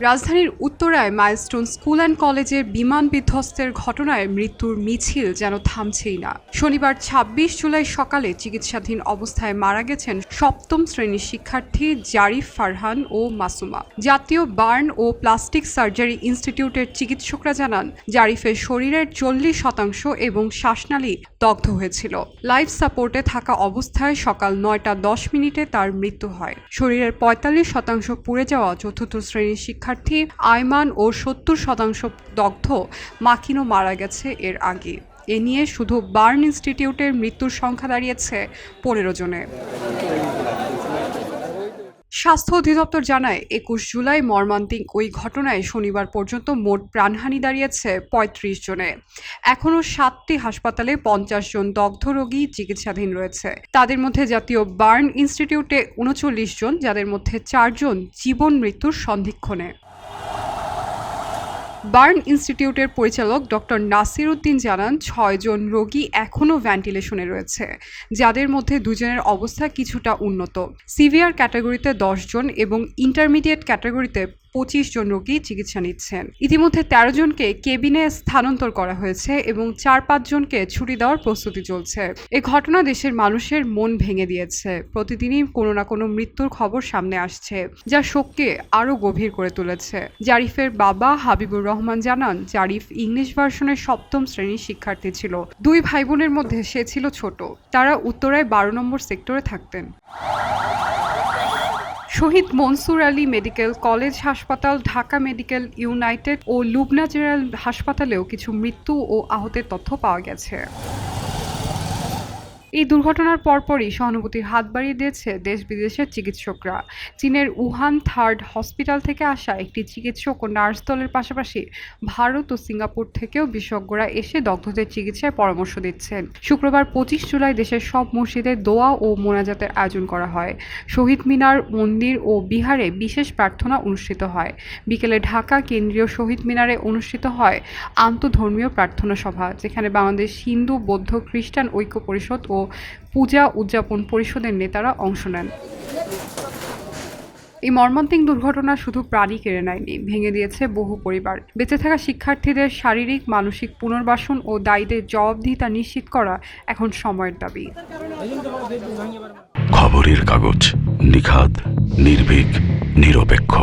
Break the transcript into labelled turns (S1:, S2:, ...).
S1: রাজধানীর উত্তরায় milestone school and কলেজের বিমান বিধ্বস্তের ঘটনায় মৃত্যুর মিছিল যেন থামছেই না। শনিবার ২৬ জুলাই সকালে চিকিৎসাধীন অবস্থায় মারা গেছেন সপ্তম শ্রেণির শিক্ষার্থী জারিফ ফারহান ও মাসুমা। জাতীয় বার্ন ও প্লাস্টিক সার্জারি ইনস্টিটিউটের চিকিৎসকরা জানান, জারিফের শরীরের চল্লিশ শতাংশ এবং শ্বাসনালী দগ্ধ হয়েছিল। লাইফ সাপোর্টে থাকা অবস্থায় সকাল নয়টা দশ মিনিটে তার মৃত্যু হয়। শরীরের পঁয়তাল্লিশ শতাংশ পুড়ে যাওয়া চতুর্থ শ্রেণির শিক্ষার্থী আয়মান ও সত্তর শতাংশ দগ্ধ মাকিনো মারা গেছে এর আগে। এ নিয়ে শুধু বার্ন ইনস্টিটিউটের মৃত্যুর সংখ্যা দাঁড়িয়েছে পনেরো জনে। স্বাস্থ্য অধিদপ্তর জানায়, একুশ জুলাই মর্মান্তিক ওই ঘটনায় শনিবার পর্যন্ত মোট প্রাণহানি দাঁড়িয়েছে পঁয়ত্রিশ জনে। এখনও সাতটি হাসপাতালে পঞ্চাশ জন দগ্ধ রোগী চিকিৎসাধীন রয়েছে। তাদের মধ্যে জাতীয় বার্ন ইনস্টিটিউটে উনচল্লিশ জন, যাদের মধ্যে চারজন জীবন মৃত্যুর সন্ধিক্ষণে। বার্ন ইনস্টিটিউটের পরিচালক ডক্টর নাসির উদ্দিন জানান ছয়জন রোগী এখনও ভেন্টিলেশনে রয়েছে, যাদের মধ্যে দুজনের অবস্থা কিছুটা উন্নত। সিভিয়ার ক্যাটাগরিতে দশজন এবং ইন্টারমিডিয়েট ক্যাটাগরিতে পঁচিশ জন রোগী চিকিৎসা নিচ্ছেন। ইতিমধ্যে তেরো জনকে কেবিনে স্থানান্তর করা হয়েছে এবং চার পাঁচ জনকে ছুটি দেওয়ার প্রস্তুতি চলছে। এ ঘটনা দেশের মানুষের মন ভেঙে দিয়েছে। প্রতিদিনই কোনো না কোনো মৃত্যুর খবর সামনে আসছে, যা শোককে আরও গভীর করে তুলেছে। জারিফের বাবা হাবিবুর রহমান জানান, জারিফ ইংলিশ ভার্সনের সপ্তম শ্রেণির শিক্ষার্থী ছিল। দুই ভাই বোনের মধ্যে সে ছিল ছোট। তারা উত্তরায় বারো নম্বর সেক্টরে থাকতেন। শহীদ মনসুর আলী মেডিকেল কলেজ হাসপাতাল, ঢাকা মেডিকেল ইউনাইটেড ও লুবনা জেনারেল হাসপাতালেও কিছু মৃত্যু ও আহতের তথ্য পাওয়া গেছে। এই দুর্ঘটনার পরপরই সহানুভূতির হাত বাড়িয়ে দিয়েছে দেশ বিদেশের চিকিৎসকরা। চীনের উহান থার্ড হসপিটাল থেকে আসা একটি চিকিৎসক ও নার্স দলের পাশাপাশি ভারত ও সিঙ্গাপুর থেকেও বিশেষজ্ঞরা এসে দগ্ধদের চিকিৎসায় পরামর্শ দিচ্ছেন। শুক্রবার পঁচিশ জুলাই দেশের সব মসজিদে দোয়া ও মোনাজাতের আয়োজন করা হয়। শহীদ মিনার, মন্দির ও বিহারে বিশেষ প্রার্থনা অনুষ্ঠিত হয়। বিকেলে ঢাকা কেন্দ্রীয় শহীদ মিনারে অনুষ্ঠিত হয় আন্তধর্মীয় প্রার্থনা সভা, যেখানে বাংলাদেশ হিন্দু, বৌদ্ধ, খ্রিস্টান ঐক্য পরিষদ ও পূজা উদযাপন পরিষদের নেতারা অংশ নেন। এই মর্মান্তিক দুর্ঘটনা শুধু প্রাণী কেড়ে নেয়নি, ভেঙে দিয়েছে বহু পরিবার। বেঁচে থাকা শিক্ষার্থীদের শারীরিক, মানসিক পুনর্বাসন ও দায়ীদের জবাবদিহিতা নিশ্চিত করা এখন সময়ের দাবি।
S2: খবরের কাগজ নিখাদ, নির্ভীক, নিরপেক্ষ।